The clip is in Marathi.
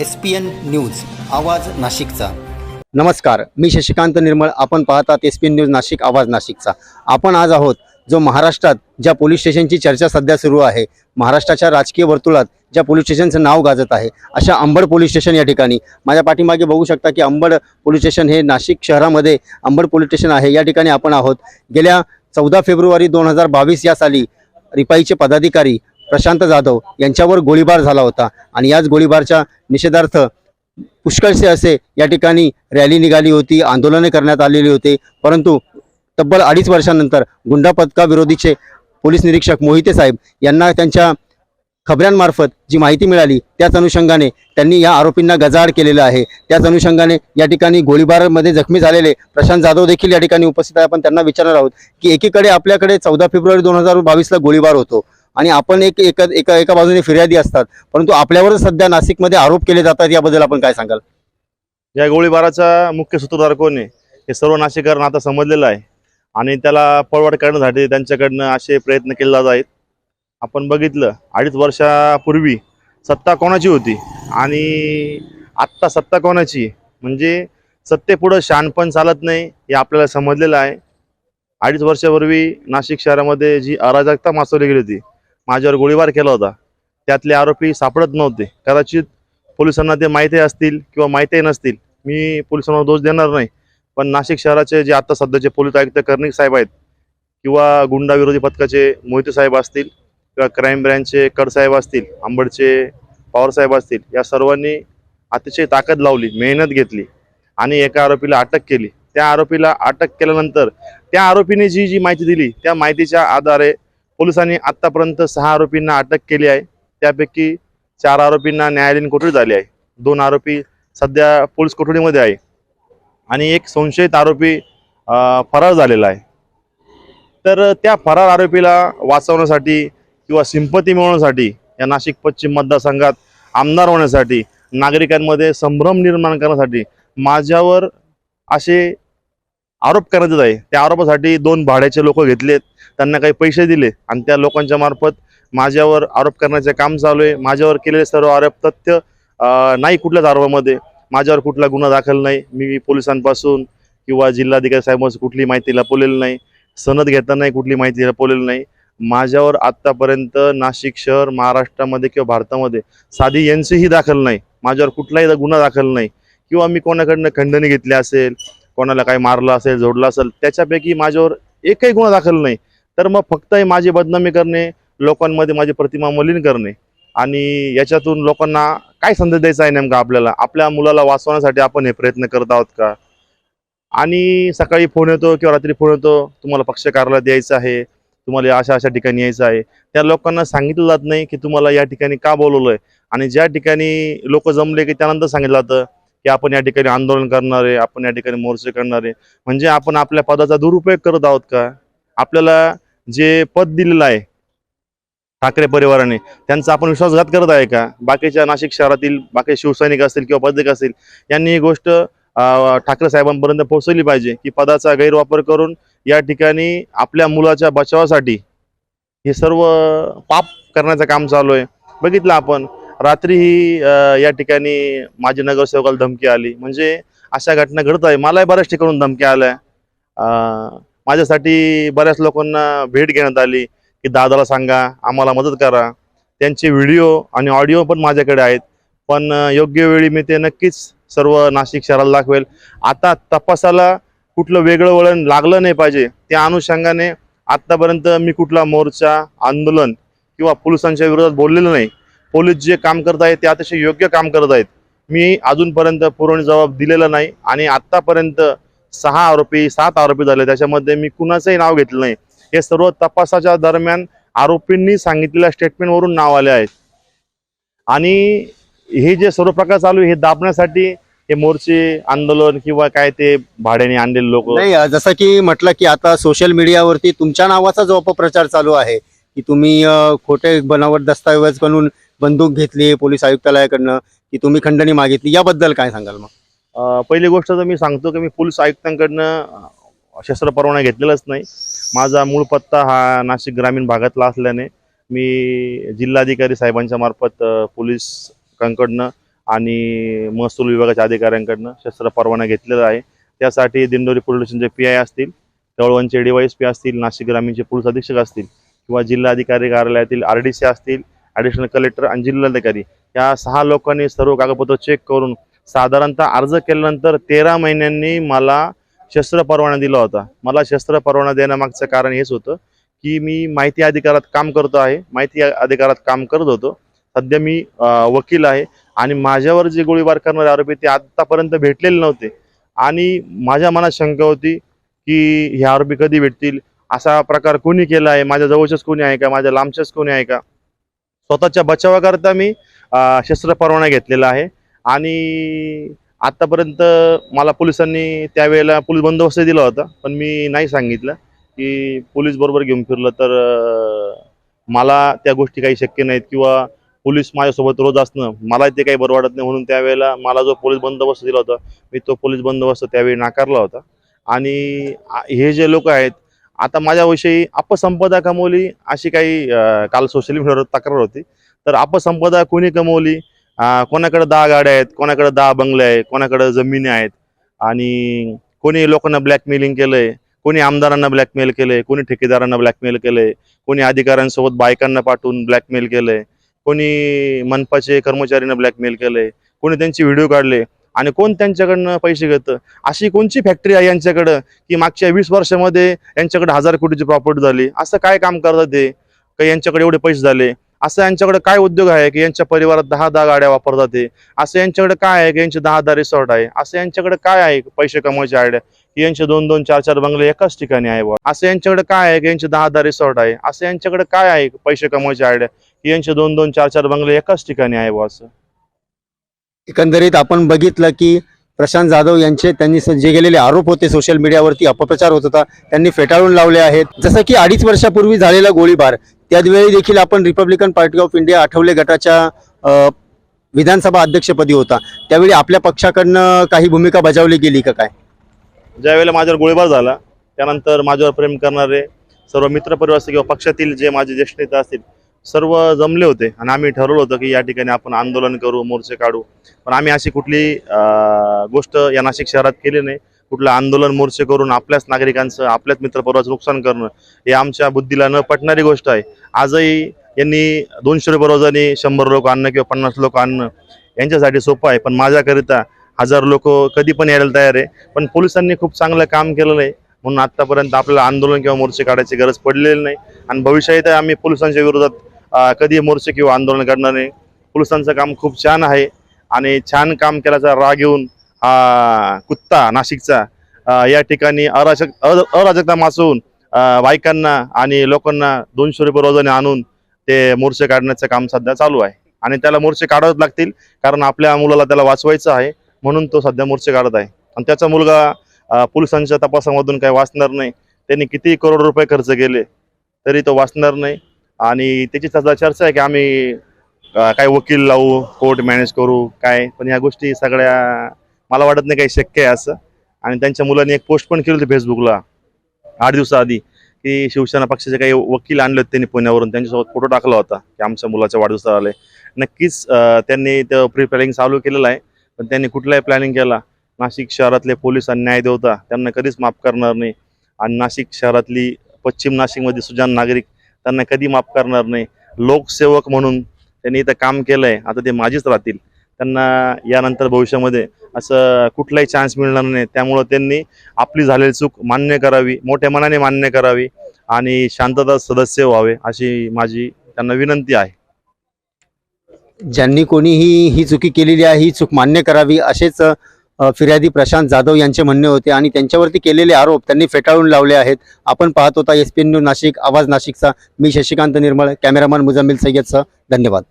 एस पी एन न्यूज आवाज नाशिकचा. नमस्कार मी शशिकांत निर्मळ. आपण पाहतात S P N news Nashik आवाज नाशिकचा. आपण आज आहोत जो महाराष्ट्रात ज्या पोलीस स्टेशनची चर्चा सध्या सुरू आहे. महाराष्ट्राच्या राजकीय वर्तुळात ज्या पोलीस स्टेशनचं नाव गाजत आहे अशा अंबड पोलीस स्टेशन या ठिकाणी. माझ्या पाठीमागे बघू शकता की अंबड पोलीस स्टेशन हे नाशिक शहरामध्ये अंबड पोलीस स्टेशन आहे. या ठिकाणी आपण आहोत. गेल्या चौदा फेब्रुवारी दोन हजार बावीस या साली रिपाईचे पदाधिकारी प्रशांत जाधव यांच्यावर गोळीबार झाला होता. आणि याच गोळीबारच्या निषेधार्थ पुष्कळसे असे या ठिकाणी रॅली निघाली होती आंदोलने करण्यात आलेली होती. परंतु तब्बल अडीच वर्षानंतर गुंडा पथकाविरोधीचे पोलीस निरीक्षक मोहिते साहेब यांना त्यांच्या खबऱ्यांमार्फत जी माहिती मिळाली त्याच अनुषंगाने त्यांनी या आरोपींना गजाआड केलेलं आहे. त्याच अनुषंगाने या ठिकाणी गोळीबारामध्ये जखमी झालेले प्रशांत जाधव देखील या ठिकाणी उपस्थित आहे. आपण त्यांना विचारणार आहोत की एकीकडे आपल्याकडे चौदा फेब्रुवारी दोन हजार बावीसला गोळीबार होतो. आणि आपण एक एका एका एका बाजूने फिर्यादी असतात. परंतु आपल्यावर सध्या नाशिकमध्ये आरोप केले जातात याबद्दल आपण काय सांगाल? या गोळीबाराचा मुख्य सूत्रधार कोण आहे? हे सर्व नाशिककरांना आता समजलेलं आहे. आणि त्याला पळवाट करण्यासाठी त्यांच्याकडनं असे प्रयत्न केले जात आहेत. आपण बघितलं अडीच वर्षापूर्वी सत्ता कोणाची होती? आणि आत्ता सत्ता कोणाची? म्हणजे सत्तेपुढं शानपण चालत नाही हे आपल्याला समजलेलं आहे. अडीच वर्षापूर्वी नाशिक शहरामध्ये जी अराजकता मासवली गेली होती माझ्यावर गोळीबार केला होता. त्यातले आरोपी सापडत नव्हते. कदाचित पोलिसांना ते माहिती असतील किंवा माहिती नसतील. मी पोलिसांना दोष देणार नाही. पण नाशिक शहराचे जे आता सध्याचे पोलीस आयुक्त कर्णिक साहेब आहेत किंवा गुंडाविरोधी पथकाचे मोहिते साहेब असतील किंवा क्राईम ब्रँचचे कडसाहेब असतील आंबडचे पवार साहेब असतील या सर्वांनी अतिशय ताकद लावली मेहनत घेतली आणि एका आरोपीला अटक केली. त्या आरोपीला अटक केल्यानंतर त्या आरोपीने जी जी माहिती दिली त्या माहितीच्या आधारे पोलिसांनी आत्तापर्यंत सहा आरोपींना अटक केली आहे. त्यापैकी चार आरोपींना न्यायालयीन कोठडी झाली आहे. दोन आरोपी सध्या पोलीस कोठडीमध्ये आहे. आणि एक संशयित आरोपी फरार झालेला आहे. तर त्या फरार आरोपीला वाचवण्यासाठी किंवा सिंपती मिळवण्यासाठी या नाशिक पश्चिम मतदारसंघात आमदार होण्यासाठी नागरिकांमध्ये संभ्रम निर्माण करण्यासाठी माझ्यावर असे आरोप करण्यात आहे. त्या आरोपासाठी दोन भाड्याचे लोक घेतलेत. त्यांना काही पैसे दिले आणि त्या लोकांच्या मार्फत माझ्यावर आरोप करण्याचे काम चालू आहे. माझ्यावर केलेले सर्व आरोप तथ्य नाही कुठल्याच आरोपामध्ये. माझ्यावर कुठला गुन्हा दाखल नाही. मी पोलिसांपासून किंवा जिल्हाधिकारी साहेबांपासून कुठली माहिती लपवलेली नाही. सनद घेतानाही कुठली माहिती लपवलेली नाही. माझ्यावर आत्तापर्यंत नाशिक शहर महाराष्ट्रामध्ये किंवा भारतामध्ये साधी एन दाखल नाही. माझ्यावर कुठलाही गुन्हा दाखल नाही. किंवा मी कोणाकडनं खंडणी घेतली असेल कोणाला काही मारलं असेल जोडलं असेल त्याच्यापैकी माझ्यावर एकही गुन्हा दाखल नाही. तर मग फक्त माझी बदनामी करणे लोकांमध्ये माझी प्रतिमा मलिन करणे आणि याच्यातून लोकांना काय संदेश द्यायचा आहे नेमका आपल्याला? आपल्या मुलाला वाचवण्यासाठी आपण हे प्रयत्न करत आहोत का? आणि सकाळी फोन येतो किंवा रात्री फोन येतो तुम्हाला पक्ष कार्यालयात द्यायचं आहे तुम्हाला अशा अशा ठिकाणी यायचं आहे. त्या लोकांना सांगितलं जात नाही की तुम्हाला या ठिकाणी का बोलवलं आहे आणि ज्या ठिकाणी लोक जमले की त्यानंतर सांगितलं जातं की आपण या ठिकाणी आंदोलन करणार आहे आपण या ठिकाणी मोर्चे करणार आहे. म्हणजे आपण आपल्या पदाचा दुरुपयोग करत आहोत का? आपल्याला जे पद दिलेलं आहे ठाकरे परिवाराने त्यांचा आपण विश्वासघात करत आहे का? बाकीच्या नाशिक शहरातील बाकी शिवसैनिक असतील किंवा पदक असतील यांनी ही गोष्ट ठाकरे साहेबांपर्यंत पोहोचवली पाहिजे की पदाचा गैरवापर करून या ठिकाणी आपल्या मुलाच्या बचावासाठी हे सर्व पाप करण्याचं काम चालू आहे. बघितलं आपण रात्रीही या ठिकाणी माझी नगरसेवकाला धमकी आली. म्हणजे अशा घटना घडत आहे. मलाही बऱ्याच ठिकाणून धमक्या आल्या. माझ्यासाठी बऱ्याच लोकांना भेट घेण्यात आली की दादाला सांगा आम्हाला मदत करा. त्यांचे व्हिडिओ आणि ऑडिओ पण माझ्याकडे आहेत. पण योग्य वेळी मी ते नक्कीच सर्व नाशिक शहराला दाखवेल. आता तपासाला कुठलं वेगळं वळण लागलं नाही पाहिजे. त्या अनुषंगाने आत्तापर्यंत मी कुठला मोर्चा आंदोलन किंवा पोलिसांच्या विरोधात बोललेलं नाही. पोलीस जे काम करत आहेत ते अतिशय योग्य काम करत आहेत. मी अजूनपर्यंत पुरवणी जबाब दिलेला नाही आणि आत्तापर्यंत सहा आरोपी सात आरोपी झाले. त्याच्यामध्ये मी कुणाचंही नाव घेतलं नाही. हे सर्व तपासाच्या दरम्यान आरोपींनी सांगितलेल्या स्टेटमेंटवरून नाव आले आहेत. आणि हे जे सर्व प्रकार चालू आहे हे दाबण्यासाठी हे मोर्चे आंदोलन किंवा काय ते भाड्याने आणलेले लोक नाही जसं की म्हटलं की आता सोशल मीडियावरती तुमच्या नावाचा जो अपप्रचार चालू आहे की तुम्ही खोटे बनावट दस्तावेज बनवून बंदूक घेतली पोलीस आयुक्तालयाकडनं की तुम्ही खंडणी मागितली याबद्दल काय सांगाल मग? पहिली गोष्ट तर मी सांगतो की मी पोलीस आयुक्तांकडनं शस्त्र परवाना घेतलेलाच नाही. माझा मूळ पत्ता हा नाशिक ग्रामीण भागातला असल्याने मी जिल्हाधिकारी साहेबांच्या मार्फत पोलिसांकडनं आणि महसूल विभागाच्या अधिकाऱ्यांकडनं शस्त्र परवाना घेतलेला आहे. त्यासाठी दिंडोरी पोलीस स्टेशनचे पी आय असतील तळवणचे एस पी असतील नाशिक ग्रामीणचे पोलीस अधीक्षक असतील किंवा जिल्हाधिकारी कार्यालयातील आर डी सी असतील ॲडिशनल कलेक्टर आणि जिल्हाधिकारी या सहा लोकांनी सर्व कागदपत्र चेक करून साधारणतः अर्ज केल्यानंतर तेरा महिन्यांनी मला शस्त्र परवाना दिला होता. मला शस्त्र परवाना देण्यामागचं कारण हेच होतं की मी माहिती अधिकारात काम करतो आहे माहिती अधिकारात काम करत होतो. सध्या मी वकील आहे आणि माझ्यावर जे गोळीबार करणारे आरोपी ते आत्तापर्यंत भेटलेले नव्हते. आणि माझ्या मनात शंका होती की हे आरोपी कधी भेटतील? असा प्रकार कोणी केला आहे? माझ्या जवळच्याच कोणी आहे का? माझ्या लांबच्याच कोणी आहे का? स्वतःच्या बचावाकरता मी शस्त्र परवाना घेतलेला आहे. आणि आत्तापर्यंत मला पोलिसांनी त्यावेळेला पोलीस बंदोबस्त दिला होता पण मी नाही सांगितलं की पोलीस बरोबर घेऊन फिरलं तर मला त्या गोष्टी काही शक्य नाहीत किंवा पोलीस माझ्यासोबत रोज असणं मला ते काही बरं वाटत नाही. म्हणून त्यावेळेला मला जो पोलीस बंदोबस्त दिला होता मी तो पोलीस बंदोबस्त त्यावेळी नाकारला होता. आणि हे जे लोक आहेत आता माझ्याविषयी अपसंपदा कमवली अशी काही काल सोशल मीडियावर तक्रार होती. तर अपसंपदा कोणी कमवली? कोणाकडं कोणाकडे दहा गाड्या आहेत? कोणाकडे दहा बंगले आहेत? कोणाकडे जमिनी आहेत? आणि कोणी लोकांना ब्लॅकमेलिंग केलंय? कोणी आमदारांना ब्लॅकमेल केलंय? कोणी ठेकेदारांना ब्लॅकमेल केलंय? कोणी अधिकाऱ्यांसोबत बायकांना पाठवून ब्लॅकमेल केलंय? कोणी मनपाचे कर्मचाऱ्यांना ब्लॅकमेल केलंय? कोणी त्यांचे व्हिडिओ काढले? आणि कोण त्यांच्याकडनं पैसे घेतं? अशी कोणची फॅक्टरी आहे यांच्याकडं की मागच्या वीस वर्षामध्ये यांच्याकडे हजार कोटीची प्रॉपर्टी झाली? असं काय काम करतात ते? का यांच्याकडे एवढे पैसे झाले? असं यांच्याकडे काय उद्योग आहे की यांच्या परिवारात दहा दहा गाड्या वापरतात ते? असं यांच्याकडे काय आहे की यांचे दहा दहा रिसॉर्ट आहे? असं यांच्याकडे काय आहे पैसे कमवायचे आयडिया की यांचे दोन दोन चार चार बंगले एकाच ठिकाणी आहे बुवा. असं यांच्याकडे काय आहे की यांचे दहा दहा रिसॉर्ट आहे? असं यांच्याकडे काय आहे पैसे कमवायचे आयडिया की यांचे दोन दोन चार चार बंगले एकाच ठिकाणी आहे बुवा असं? एकंदरीत आपण बघितलं की प्रशांत जाधव यांचे त्यांनी जे गेलेले आरोप होते सोशल मीडियावरती अपप्रचार होत होता त्यांनी फेटाळून लावले आहेत. जसं की अडीच वर्षापूर्वी झालेला गोळीबार त्यावेळी देखील आपण Republican Party of India Athawale गटाच्या विधानसभा अध्यक्षपदी होता. त्यावेळी आपल्या पक्षाकडनं काही भूमिका बजावली गेली का काय? ज्यावेळेला माझ्यावर गोळीबार झाला त्यानंतर माझ्यावर प्रेम करणारे सर्व मित्रपरिवार असतील किंवा पक्षातील जे माझे ज्येष्ठ नेते असतील सर्व जमले होते. आणि आम्ही ठरवलं होतं की या ठिकाणी आपण आंदोलन करू मोर्चे काढू. पण आम्ही अशी कुठली गोष्ट या नाशिक शहरात केली नाही. कुठलं आंदोलन मोर्चे करून आपल्याच नागरिकांचं आपल्याच मित्रपरिवाराचं नुकसान करणं हे आमच्या बुद्धीला न पटणारी गोष्ट आहे. आजही यांनी दोनशे रुपये रोजाने शंभर लोक आणणं किंवा पन्नास लोक आणणं यांच्यासाठी सोपं आहे. पण माझ्याकरिता हजार लोक कधी पण यायला तयार आहे. पण पोलिसांनी खूप चांगलं काम केलेलं आहे. म्हणून आतापर्यंत आपल्याला आंदोलन किंवा मोर्चे काढायची गरज पडलेली नाही. आणि भविष्यात आम्ही पोलिसांच्या विरोधात कधी मोर्चे किंवा आंदोलन करणार नाही. पोलिसांचं काम खूप छान आहे आणि छान काम केल्याचा राग येऊन हा कुत्ता नाशिकचा या ठिकाणी अराजक अराजकता माचवून बायकांना आणि लोकांना दोनशे रुपये रोजाने आणून ते मोर्चे काढण्याचं काम सध्या चालू आहे. आणि त्याला मोर्चे काढावंच लागतील कारण आपल्या मुलाला त्याला वाचवायचं आहे म्हणून तो सध्या मोर्चे काढत आहे. आणि त्याचा मुलगा पोलिसांच्या तपासामधून काही वाचणार नाही. त्यांनी किती करोड रुपये खर्च केले तरी तो वाचणार नाही. आणि त्याची सध्या चर्चा आहे की आम्ही काय वकील लावू कोर्ट मॅनेज करू काय? पण ह्या गोष्टी सगळ्या मला वाटत नाही काही शक्य आहे असं. आणि त्यांच्या मुलांनी एक पोस्ट पण केली होती फेसबुकला आठ दिवसाआधी की शिवसेना पक्षाचे काही वकील आणले होते त्यांनी पुण्यावरून त्यांच्यासोबत फोटो टाकला होता की आमच्या मुलाच्या वाढदिवसाला आले. नक्कीच त्यांनी ते प्री प्लॅनिंग चालू केलेलं आहे पण त्यांनी कुठलाही प्लॅनिंग केला. नाशिक शहरातले पोलीस आणि न्याय देवता त्यांना कधीच माफ करणार नाही. आणि नाशिक शहरातली पश्चिम नाशिकमध्ये सुजान नागरिक त्यांना कधी माफ करणार नाही. लोकसेवक म्हणून त्यांनी इथं काम केलंय. आता ते माझीच राहतील. त्यांना यानंतर भविष्यामध्ये असं कुठलाही चान्स मिळणार नाही. त्यामुळं त्यांनी आपली झालेली चूक मान्य करावी मोठ्या मनाने मान्य करावी आणि शांतता सदस्य व्हावे अशी माझी त्यांना विनंती आहे. ज्यांनी कोणीही ही चुकी केलेली आहे ही चूक मान्य करावी असेच फिर्यादी प्रशांत जाधव यांचे म्हणणे होते आणि त्यांच्यावरती केलेले आरोप त्यांनी फेटाळून लावले आहेत. आपण पाहत होता एस पी नाशिक आवाज नाशिकचा. मी शशिकांत निर्मळ कॅमेरामन मुजामिल सय्यदचा धन्यवाद.